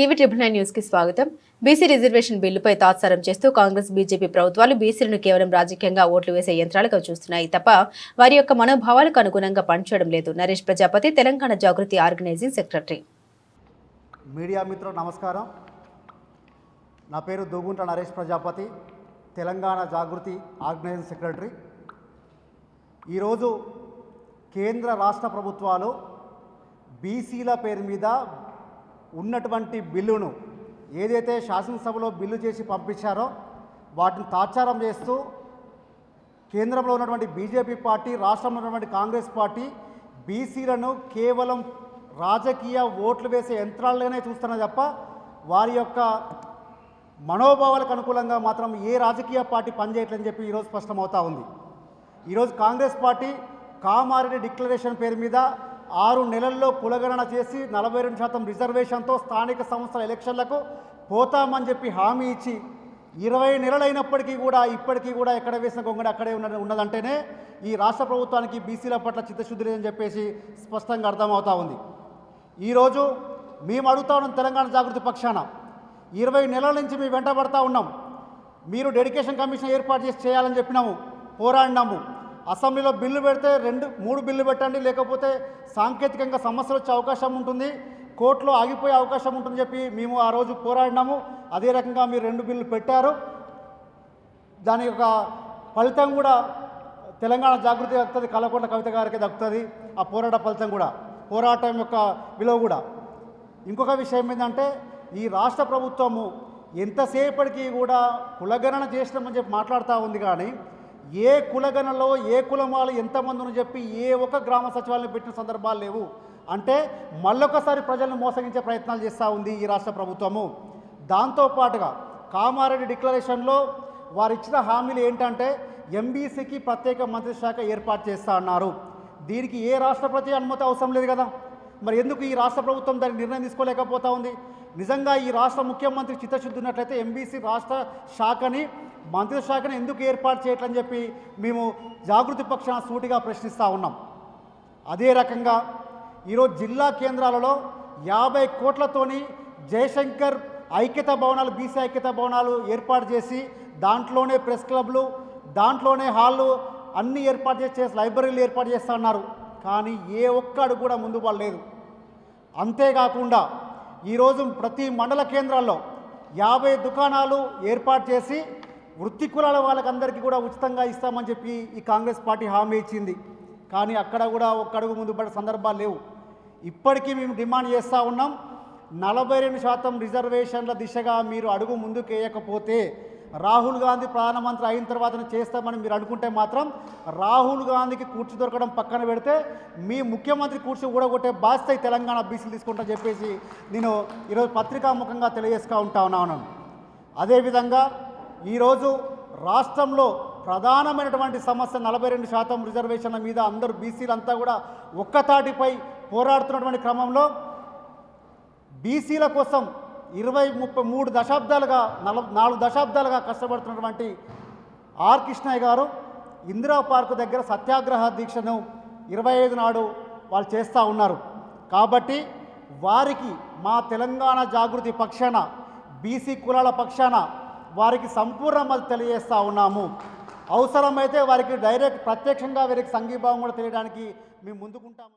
TV triple nine న్యూస్కి స్వాగతం. BC reservation బిల్లుపై తాత్సారం చేస్తూ కాంగ్రెస్ బీజేపీ ప్రభుత్వాలు బీసీలను కేవలం రాజకీయంగా ఓట్లు వేసే యంత్రాలుగా చూస్తున్నాయి. తప్ప వారి యొక్క మనోభావాలకు అనుగుణంగా పనిచేయడం లేదు. Naresh Prajapati Telangana Jagruthi organising secretary. Media మిత్రులు నమస్కారం. నా పేరు దూగుంట నరేష్ ప్రజాపతి తెలంగాణ జాగృతి ఆర్గనైజింగ్ సెక్రటరీ. ఈరోజు కేంద్ర రాష్ట్ర ప్రభుత్వాలు బీసీల పేరు మీద ఉన్నటువంటి బిల్లును ఏదైతే శాసనసభలో బిల్లు చేసి పంపించారో వాటిని తాచారం చేస్తూ కేంద్రంలో ఉన్నటువంటి బీజేపీ పార్టీ రాష్ట్రంలో ఉన్నటువంటి కాంగ్రెస్ పార్టీ బీసీలను కేవలం రాజకీయ ఓట్లు వేసే యంత్రాలుగానే చూస్తున్న తప్ప వారి యొక్క మనోభావాలకు అనుకూలంగా మాత్రం ఏ రాజకీయ పార్టీ పనిచేయట్లని చెప్పి ఈరోజు స్పష్టమవుతా ఉంది. ఈరోజు కాంగ్రెస్ పార్టీ కామారెడ్డి డిక్లరేషన్ పేరు మీద ఆరు నెలల్లో కులగణన చేసి నలభై రెండు శాతం రిజర్వేషన్తో స్థానిక సంస్థల ఎలక్షన్లకు పోతామని చెప్పి హామీ ఇచ్చి ఇరవై నెలలైనప్పటికీ కూడా ఇప్పటికీ కూడా ఎక్కడ వేసిన గొంగడి అక్కడే ఉన్న ఉన్నదంటేనే ఈ రాష్ట్ర ప్రభుత్వానికి బీసీల పట్ల చిత్తశుద్ధి లేదని చెప్పేసి స్పష్టంగా అర్థమవుతా ఉంది. ఈరోజు మేము అడుగుతా ఉన్నాం తెలంగాణ జాగృతి పక్షాన. ఇరవై నెలల నుంచి మేము వెంటబడతా ఉన్నాం. మీరు డెడికేషన్ కమిషన్ ఏర్పాటు చేసి చేయాలని చెప్పినాము పోరాడినాము. అసెంబ్లీలో బిల్లు పెడితే రెండు మూడు బిల్లు పెట్టండి లేకపోతే సాంకేతికంగా సమస్యలు వచ్చే అవకాశం ఉంటుంది కోర్టులో ఆగిపోయే అవకాశం ఉంటుందని చెప్పి మేము ఆ రోజు పోరాడినాము. అదే రకంగా మీరు రెండు బిల్లు పెట్టారు. దాని యొక్క ఫలితం కూడా తెలంగాణ జాగృతి దక్కుతుంది కలకొండ కవిత గారికి దక్కుతుంది ఆ పోరాట ఫలితం కూడా పోరాటం యొక్క విలువ కూడా. ఇంకొక విషయం ఏంటంటే ఈ రాష్ట్ర ప్రభుత్వము ఎంతసేపటికి కూడా కులగణన చేసినామని చెప్పి మాట్లాడుతూ ఉంది కానీ ఏ కులగణలో ఏ కులమాలు ఎంతమందిని చెప్పి ఏ ఒక్క గ్రామ సచివాలయం పెట్టిన సందర్భాలు లేవు. అంటే మళ్ళొకసారి ప్రజలను మోసగించే ప్రయత్నాలు చేస్తూ ఉంది ఈ రాష్ట్ర ప్రభుత్వము. దాంతోపాటుగా కామారెడ్డి డిక్లరేషన్లో వారు ఇచ్చిన హామీలు ఏంటంటే ఎంబీసీకి ప్రత్యేక మంత్రి శాఖ ఏర్పాటు చేస్తా అన్నారు. దీనికి ఏ రాష్ట్రపతి అనుమతి అవసరం లేదు కదా? మరి ఎందుకు ఈ రాష్ట్ర ప్రభుత్వం దాని నిర్ణయం తీసుకోలేకపోతా ఉంది? నిజంగా ఈ రాష్ట్ర ముఖ్యమంత్రి చిత్తశుద్ధి ఉన్నట్లయితే ఎంబీసీ రాష్ట్ర శాఖని మంత్రి శాఖని ఎందుకు ఏర్పాటు చేయట్లని చెప్పి మేము జాగృతి పక్షాన సూటిగా ప్రశ్నిస్తూ ఉన్నాం. అదే రకంగా ఈరోజు జిల్లా కేంద్రాలలో యాభై కోట్లతోని జయశంకర్ ఐక్యత భవనాలు బీసీ ఐక్యత భవనాలు ఏర్పాటు చేసి దాంట్లోనే ప్రెస్ క్లబ్లు దాంట్లోనే హాళ్ళు అన్నీ ఏర్పాటు చేసి లైబ్రరీలు ఏర్పాటు చేస్తూ ఉన్నారు. కానీ ఏ ఒక్కడు కూడా ముందు పడలేదు. అంతేకాకుండా ఈరోజు ప్రతి మండల కేంద్రాల్లో యాభై దుకాణాలు ఏర్పాటు చేసి వృత్తి కులాల వాళ్ళకందరికీ కూడా ఉచితంగా ఇస్తామని చెప్పి ఈ కాంగ్రెస్ పార్టీ హామీ ఇచ్చింది. కానీ అక్కడ కూడా ఒక్క అడుగు ముందు పడే సందర్భాలు లేవు. ఇప్పటికీ మేము డిమాండ్ చేస్తూ ఉన్నాం. నలభై రెండు శాతం రిజర్వేషన్ల దిశగా మీరు అడుగు ముందుకు వేయకపోతే రాహుల్ గాంధీ ప్రధానమంత్రి అయిన తర్వాత చేస్తామని మీరు అనుకుంటే మాత్రం రాహుల్ గాంధీకి కూర్చు దొరకడం పక్కన పెడితే మీ ముఖ్యమంత్రి కూర్చు ఊడగొట్టే బాధ్యత తెలంగాణ బీసీలు తీసుకుంటా చెప్పేసి నేను ఈరోజు పత్రికాముఖంగా తెలియజేస్తూ ఉంటా ఉన్నాను. అదేవిధంగా ఈరోజు రాష్ట్రంలో ప్రధానమైనటువంటి సమస్య నలభై రెండు శాతం రిజర్వేషన్ల మీద అందరూ బీసీలంతా కూడా ఒక్కతాటిపై పోరాడుతున్నటువంటి క్రమంలో బీసీల కోసం ఇరవై ముప్పై మూడు దశాబ్దాలుగా నల నాలుగు దశాబ్దాలుగా కష్టపడుతున్నటువంటి ఆర్ కృష్ణయ్య గారు ఇందిరా పార్కు దగ్గర సత్యాగ్రహ దీక్షను ఇరవై ఐదు నాడు వాళ్ళు చేస్తూ ఉన్నారు. కాబట్టి వారికి మా తెలంగాణ జాగృతి పక్షాన బీసీ కులాల పక్షాన వారికి సంపూర్ణ మద్దతు తెలియజేస్తూ ఉన్నాము. అవసరమైతే వారికి డైరెక్ట్ ప్రత్యక్షంగా వీరికి సంఘీభావం కూడా తెలియడానికి మేము ముందుకుంటాము.